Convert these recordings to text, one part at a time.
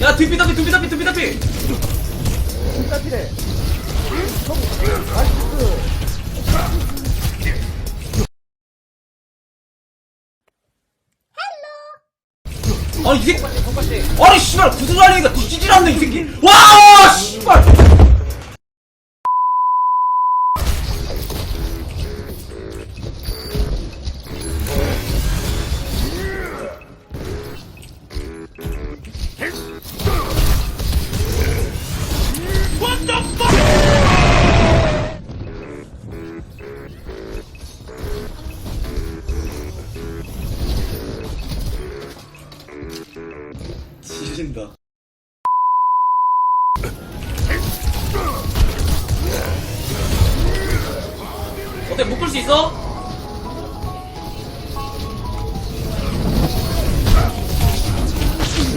야 둠비 덤비 둠비 덤비 둠비 덤비 아니 이 새끼. 아니 씨발 구슬하려니까 뒤지질 않네 이 새끼. 와씨 발 지진다 어때 묶을 수 있어?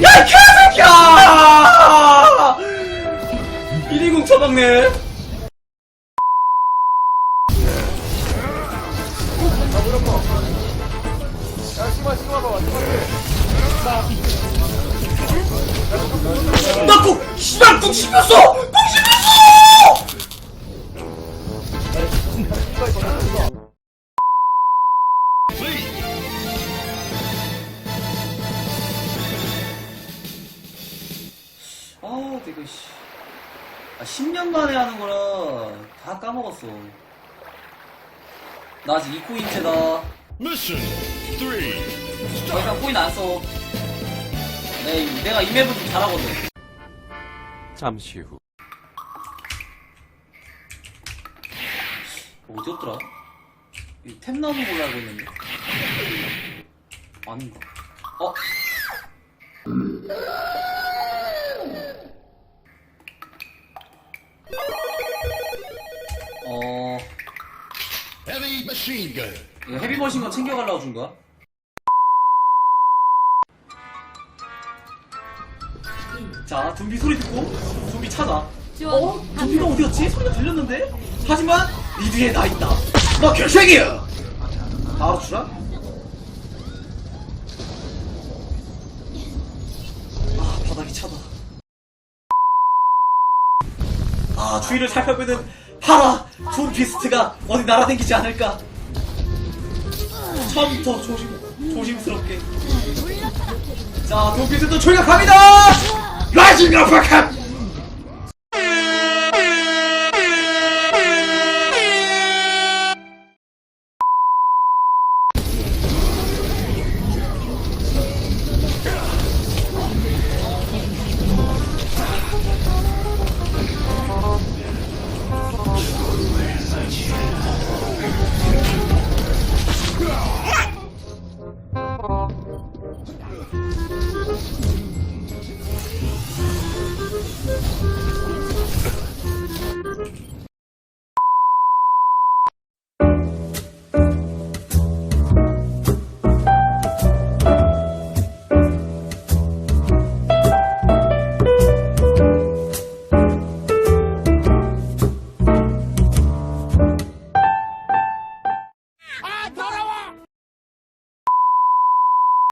야, 이 개새끼야! 120 처박네. 나 꼭, 씨발, 꼭 씹혔어! 꼭 씹혔어! 아, 되게, 씨. 아, 10년 만에 하는 거라 다 까먹었어. 나 아직 2코인째다. Mission 3. 더 이상 코인 안 써. 내, 내가 이 맵은 좀 잘하거든. 잠시 후. 어디였더라? 이 템 나오는 걸로 알고 있는데. 아닌가? 어? 어, Heavy machine gun. 이거 헤비 머신건 챙겨가려고 준 거야? 자, 둠비 소리 듣고, 둠비 찾아. 어? 둠비가 어디였지? 소리가 들렸는데? 하지만, 니 뒤에 나 있다. 너 개새끼야! 바로 주라? 아, 바닥이 차다. 아, 주위를 살펴보는 파라! 존 비스트가 어디 날아다니지 않을까? 처음부터 조심, 조심스럽게. 자, 돈 비스트 출격합니다! 라이징 어퍼컷!